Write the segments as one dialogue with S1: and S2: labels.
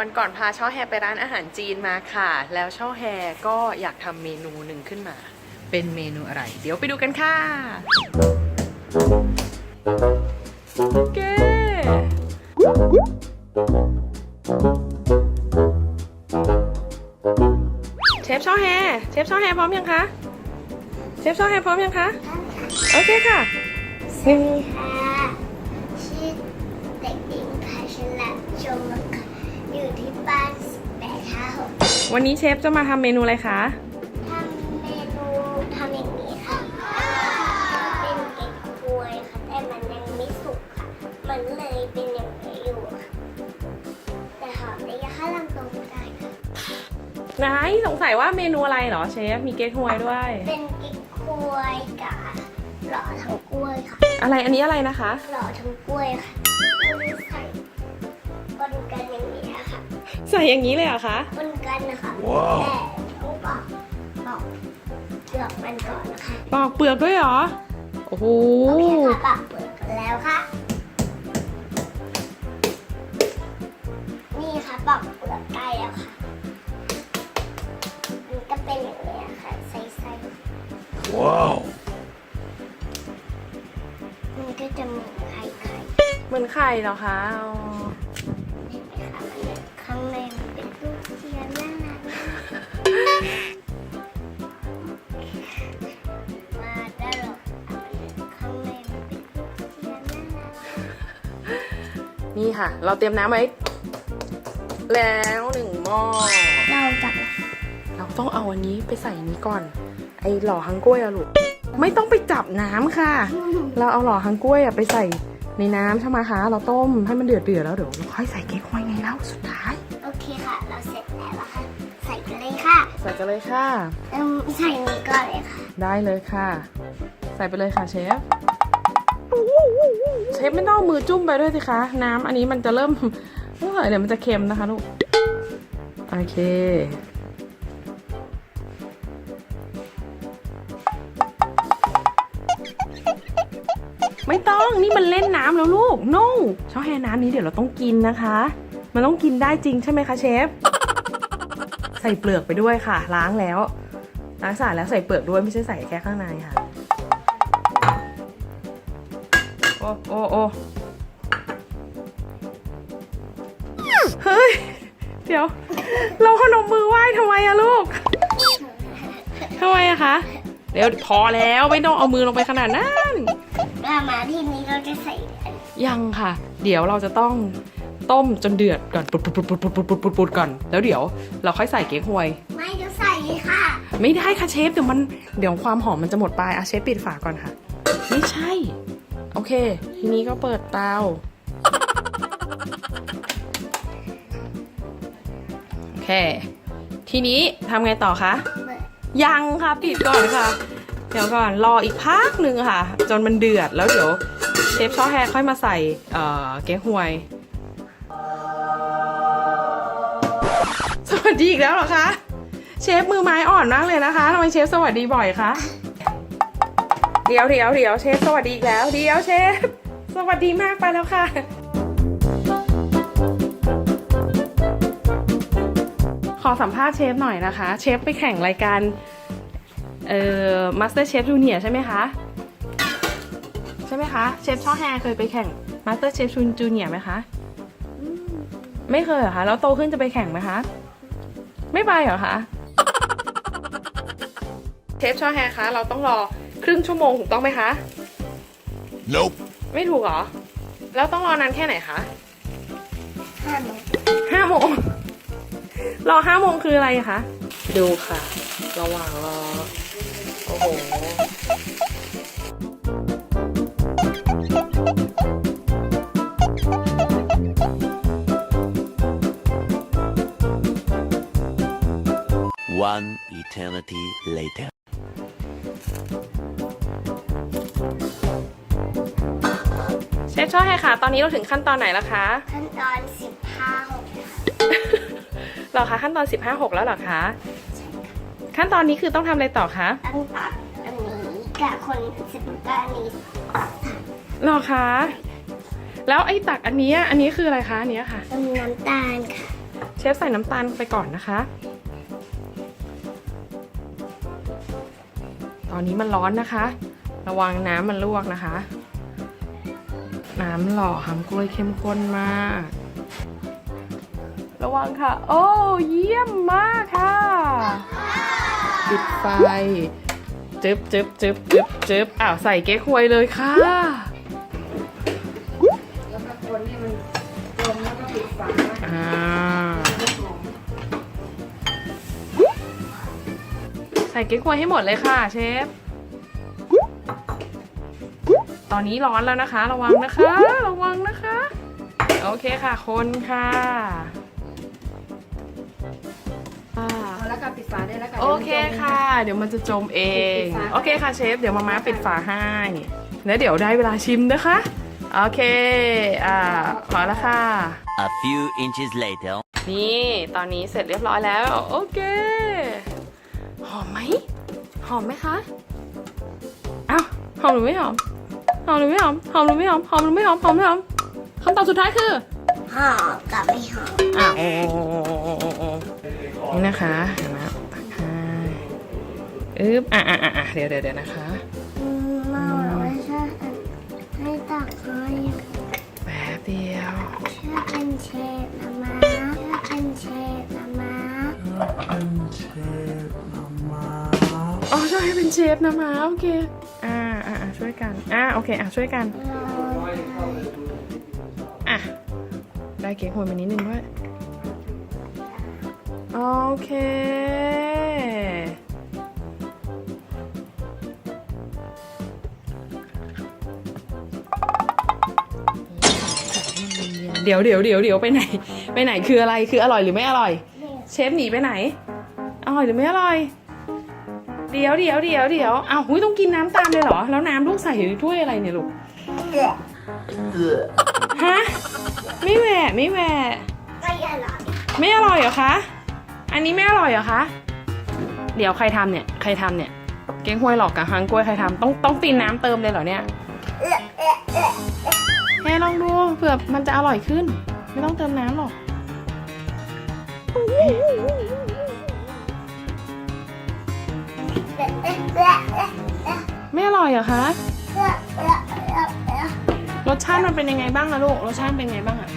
S1: วันก่อนพาช่อแฮไปร้านอาหารจีนมาค่ะ แล้วช่อแฮก็อยากทำเมนูหนึ่งขึ้นมา เป็นเมนูอะไร เดี๋ยวไปดูกันค่ะโอเคเชฟช่อแฮเชฟช่อแฮพร้อมยังคะ เชฟช่อแฮพร้อมยังคะ โอเคค่ะ
S2: สวัสดีค่ะ
S1: วันนี้เชฟจะมาทำเมนูอะไรคะ
S2: ทำเมนูทำอย่างนี้ค่ะ เป็นเก็กกล้วยค่ะ แต่มันยังไม่สุกค่ะ มันเลยเป็นอย่างนี้อยู่ค่ะ แต่หอมได้ยังข้าลำตรงได้ค่ะ
S1: นายสงสัยว่าเมนูอะไรเหรอเชฟ มีเก๊กฮวยด้วย
S2: เป็นเก็กกล้วยกับหล่อทั้งกล้วยค่ะ
S1: อะไรอันนี้อะไรนะคะ
S2: หล่อทั้งกล้วยค่ะ ใส่อย่างนี้
S1: เลยเหรอคะ
S2: ปนกันนะคะแต่ต้องปอกปอกเปลือกมันก่อนนะคะ
S1: ปอกเปลือกด้วยเหรอ โอ้โห
S2: โอเคค่ะปอกเปลือกกันแล้วค่ะ นี่ค่ะปอกเปลือกได้แล้วค่ะมันก็เป็นอย่างนี้ค่ะใส่ๆ
S3: Wow.
S2: มันก็จะเหมือนไข่ไข่
S1: เหมือนไข่เหรอคะอ๋อ
S2: นี่ค่ะ เราเต
S1: รียมน้ำไว้ แล้วหนึ่งหม้อ
S2: เราจับ
S1: เราต้องเอาอันนี้ไปใส่นี้ก่อน ไอหล่อฮังกล้วยอะลูก ไม่ต้องไปจับน้ำค่ะ เราเอาหล่อฮังกล้วยอะไปใส่ในน้ำใช่ไหมคะ เราต้มให้มันเดือดเดือดๆแล้วเดี๋ยวเราค่อยใส่เก๊กฮวยไงแล้วสุดท้าย
S2: โอเคค่ะ เราเสร็จแล้วอะค่ะ ใส่กันเลยค่ะ
S1: ใส่กันเลยค่ะ
S2: เอิ่มใส่นี้ก่อนเลยค่ะ
S1: ได้เลยค่ะ ใส่ไปเลยค่ะเชฟ เชฟไม่ต้องมือจุ่มไปด้วยสิคะ น้ำอันนี้มันจะเริ่มเมื่อไหร่เดี๋ยวมันจะเค็มนะคะลูก โอเค ไม่ต้องนี่มันเล่นน้ำแล้วลูก no ช่อแฮน้ำนี้เดี๋ยวเราต้องกินนะคะ มันต้องกินได้จริงใช่ไหมคะเชฟ ใส่เปลือกไปด้วยค่ะ ล้างแล้วล้างสะอาดแล้วใส่เปลือกด้วยไม่ใช่ใส่แค่ข้างในค่ะ โอ้โอ้โอ้เฮ้ย เดี๋ยว เราขนมมือไหว้ทำไมอะลูกทำไมอะคะ เดี๋ยวพอแล้วไม่ต้องเอามือลงไปขนาดนั้น
S2: มามาทีนี้เราจะใส่อัน
S1: ยังค่ะ เดี๋ยวเราจะต้องต้มจนเดือดก่อนปุดปุดปุดปุดปุดปุดปุดปุดปุดก่อน แล้วเดี๋ยวเราค่อยใส่เก๊กฮวย
S2: ไม่จะใส่ค่ะ
S1: ไม่ได้ค่ะเชฟเดี๋ยวมันเดี๋ยวความหอมมันจะหมดไปอะเชฟปิดฝาก่อนค่ะ ไม่ใช่โอเค ทีนี้ก็เปิดเตาโอเค ทีนี้ทำไงต่อคะ
S2: เปิด
S1: ยังค่ะปิดก่อนค่ะ เดี๋ยวก่อนรออีกพักหนึ่งค่ะ จนมันเดือดแล้วเดี๋ยวเชฟช่อแฮค่อยมาใส่เอ่อเก๊กฮวย สวัสดีอีกแล้วเหรอคะ เชฟมือไม้อ่อนมากเลยนะคะทำไมเชฟสวัสดีบ่อยคะ เดี๋ยวเดี๋ยวเดี๋ยวเชฟสวัสดีอีกแล้วเดี๋ยวเชฟสวัสดีมากไปแล้วค่ะ ขอสัมภาษณ์เชฟหน่อยนะคะ เชฟไปแข่งรายการเอ่อมาสเตอร์เชฟจูเนียใช่ไหมคะ ใช่ไหมคะ เชฟช่อแฮเคยไปแข่งมาสเตอร์เชฟจูเนียไหมคะ ไม่เคยเหรอคะ แล้วโตขึ้นจะไปแข่งไหมคะ ไม่ไปเหรอคะ เชฟช่อแฮคะ เราต้องรอ ครึ่งชั่วโมงถูกต้องไหมคะ
S3: Nope.
S1: ไม่ถูกเหรอ แล้วต้องรอนานแค่ไหนคะ
S2: ห้าโมง
S1: ห้าโมง รอห้าโมงคืออะไรคะ ดูค่ะ ระหว่างรอ โอ้โห
S3: One eternity later.
S1: เชฟช่อแฮค่ะ ตอนนี้เราถึงขั้นตอนไหนแล้วคะ
S2: ขั้นตอนสิบห้าหกค่ะ
S1: เหรอคะขั้นตอน 15 6 แล้วเหรอคะ ขั้นตอนนี้คือต้องทำอะไรต่อคะ
S2: ตั้งตัดอันนี้กับคนสิบก้านนี้
S1: เหรอคะ แล้วไอ้ตักอันเนี้ยอันนี้คืออะไรคะอันเนี้ยค่ะ
S2: ต้มน้ำตาลค่ะ
S1: เชฟใส่น้ำตาลไปก่อนนะคะ ตอนนี้มันร้อนนะคะ ระวังน้ำมันลวกนะคะ น้ำหล่อหำกล้วยเข้มข้นมาก ระวังค่ะ โอ้เยี่ยมมากค่ะปิดไฟจึ๊บจึ๊บจึ๊บจึ๊บจึ๊บอ้าวใส่เก๊กฮวยเลยค่ะ
S4: แล้วก็คนให้มันจมแล้วก็ปิดฝา
S1: อ่า ส่เก๊กฮวยให้หมดเลยค่ะเชฟ ตอนนี้ร้อนแล้วนะคะ ระวังนะคะ ระวังนะคะ โอเคค่ะ คนค่ะอ่า
S4: เอาแล้วก็ปิดฝาได้แล้วก็
S1: โอเคค่ะ เดี๋ยวมันจะจมเอง โอเคค่ะเชฟ เดี๋ยวมาม่าปิดฝาให้แล้วเดี๋ยวได้เวลาชิมนะคะ โอเค อ่า พอแล้วค่ะ
S3: A few inches later.
S1: นี่ ตอนนี้เสร็จเรียบร้อยแล้ว โอเค หอมไหม หอมไหมคะอ้าวหอมหรือไม่หอม หอมหรือไม่หอม หอมหรือไม่หอม หอมหรือไม่หอม หอมหรือไม่หอมคำตอบสุดท้ายคือ
S2: หอมกับไม่หอม
S1: อ้าวนี่นะคะเห็นไหมตักให้อึ๊บอะอะอะอะเดี๋ยวเดี๋ยวเดี๋ยวนะคะ
S2: อืมมาบอกว่าชอบให้ตักให้
S1: แป๊บเดียว
S2: ชอบเป็นเชฟนะมาชอบเป็นเชฟนะมา
S1: อ๋อช่ วยให้เป็นเชฟนะมาโอเคอ่าอ่าอ่าช่วยกันอ่าโอเคอะช่วยกันอะได้เค้กหวยมานิดนึงด้วยโอเคเดี๋ยวเดี๋ยวเดี๋ยวเดี๋ยวไปไหน ไปไหนคืออะไรคืออร่อยหรือไม่อร่อย เชฟหนีไปไหน อร่อยหรือไม่อร่อย เดี๋ยวเดี๋ยวเดี๋ยวเดี๋ยวอ้าวหุ้ยต้องกินน้ำตามเลยเหรอ แล้วน้ำลูกใส่อยู่ในถ้วยอะไรเนี่ยลูกฮะไม่แหวะไม่แหวะ
S2: ไม่อร่อย
S1: ไม่อร่อยเหรอคะ อันนี้ไม่อร่อยเหรอคะ เดี๋ยวใครทำเนี่ย ใครทำเนี่ย เก้งห้วยหลอกกับฮังกล้วยใครทำต้องต้องตีนน้ำเติมเลยเหรอเนี่ยแค่ลองดูเผื่อมันจะอร่อยขึ้น ไม่ต้องเติมน้ำหรอก ไม่อร่อยเหรอคะ รสชาติมันเป็นยังไงบ้างนะลูก รสชาติเป็นยังไงบ้างอะ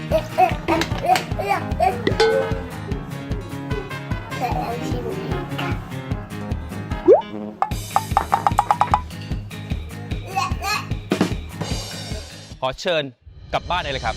S5: ขอเชิญกลับบ้านได้เลยครับ